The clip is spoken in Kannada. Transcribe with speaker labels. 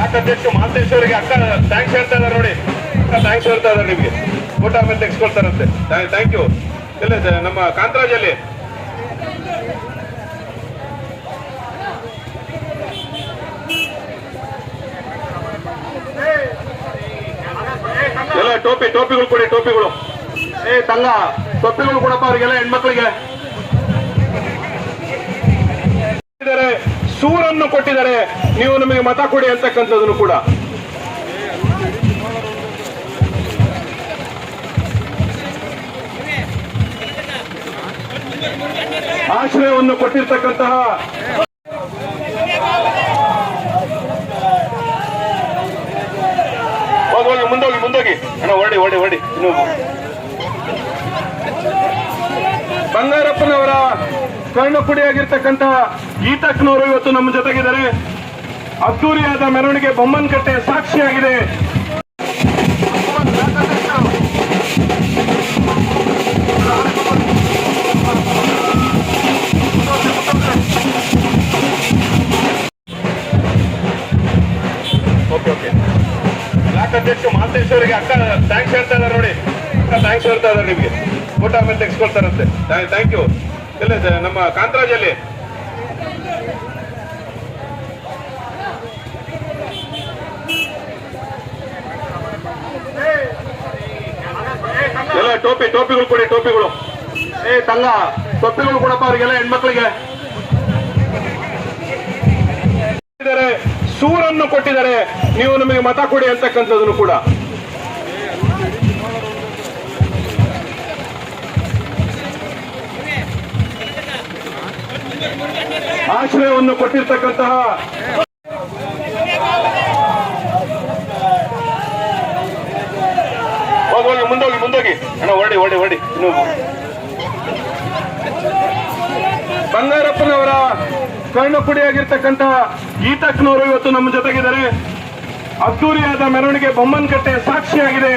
Speaker 1: ಬ್ಲಾಕ್ ಅಧ್ಯಕ್ಷ ಅಕ್ಕ ಥ್ಯಾಂಕ್ಸ್ ಹೇಳ್ತಾ ಇದ್ದಾರೆ ನೋಡಿ. ಅಕ್ಕ ಥ್ಯಾಂಕ್ಸ್ ಹೇಳ್ತಾ ಇದ್ದಾರೆ ನಿಮಗೆ. ಊಟ ಆಮೇಲೆ ತೆಗೆಸ್ಕೊಳ್ತಾರಂತೆ. ಥ್ಯಾಂಕ್ ಯು ಇಲ್ಲ ನಮ್ಮ ಕಾಂತರಾಜಲ್ಲಿ ಎಲ್ಲ ಟೋಪಿ, ಟೋಪಿಗಳು ಕೊಡಿ, ಟೋಪಿಗಳು. ಏ ತಂಗ ಟೋಪಿಗಳು ಕೊಡಪ್ಪ ಅವರಿಗೆಲ್ಲ, ಹೆಣ್ಮಕ್ಳಿಗೆ. ಸೂರನ್ನು ಕೊಟ್ಟಿದ್ದಾರೆ. ನೀವು ನಮಗೆ ಮತ ಕೊಡಿ ಅಂತಕ್ಕಂಥದ್ದನ್ನು ಕೂಡ. ಆಶ್ರಯವನ್ನು ಕೊಟ್ಟಿರ್ತಕ್ಕಂತಹ ಹೋಗಿ ಮುಂದೋಗಿ ಮುಂದೋಗಿ. ಅಣ್ಣ ಓಡಿ ಓಡಿ ಇನ್ನು ಬಂಗಾರಪ್ಪನವರ ಕರ್ಣಪುಡಿಯಾಗಿರ್ತಕ್ಕಂಥ ಗೀತಕ್ನವರು ಇವತ್ತು ನಮ್ಮ ಜೊತೆಗಿದ್ದಾರೆ. ಅದ್ದೂರಿಯಾದ ಮೆರವಣಿಗೆ ಬೊಮ್ಮನಕಟ್ಟೆ ಸಾಕ್ಷಿಯಾಗಿದೆ. ಅವರಿಗೆ ಅಕ್ಕ ಥ್ಯಾಂಕ್ಸ್ ಹೇಳ್ತಾ ಇದ್ದಾರೆ ನೋಡಿ. ಅಕ್ಕ ಥ್ಯಾಂಕ್ಸ್ ಹೇಳ್ತಾ ಇದ್ದಾರೆ ನಿಮಗೆ. ಊಟ ಆಮೇಲೆ ತೆಗೆಸ್ಕೊಳ್ತಾರಂತೆ ಥ್ಯಾಂಕ್ ಯು ಇಲ್ಲ ನಮ್ಮ ಕಾಂತರಾಜಲ್ಲಿ. ಎಲ್ಲ ಟೋಪಿ, ಟೋಪಿಗಳು ಕೊಡಿ, ಟೋಪಿಗಳು. ಏ, ತಂಗ, ಟೋಪಿಗಳು ಕೊಡಪ್ಪ ಅವರಿಗೆಲ್ಲ ಹೆಣ್ಮಕ್ಳಿಗೆ. ಸೂರನ್ನು ಕೊಟ್ಟಿದ್ದಾರೆ. ನೀವು ನಮಗೆ ಮತ ಕೊಡಿ ಅಂತಕ್ಕಂಥದ್ದನ್ನು ಕೂಡ. ಆಶ್ರಯವನ್ನು ಕೊಟ್ಟಿರ್ತಕ್ಕಂತಹ ಹೋಗಿ ಮುಂದೋಗಿ ಮುಂದೋಗಿ. ಅಣ್ಣ ಹೊರಡಿ ಹೊರಡಿ ಹೊರಡಿ. ಇನ್ನು ಬಂಗಾರಪ್ಪನವರ ಕರ್ಣಪುಡಿಯಾಗಿರ್ತಕ್ಕಂತಹ ಗೀತಕ್ನವರು ಇವತ್ತು ನಮ್ಮ ಜೊತೆಗಿದ್ದಾರೆ. ಅದ್ದೂರಿಯಾದ ಮೆರವಣಿಗೆ ಬೊಮ್ಮನಕಟ್ಟೆ ಸಾಕ್ಷಿಯಾಗಿದೆ.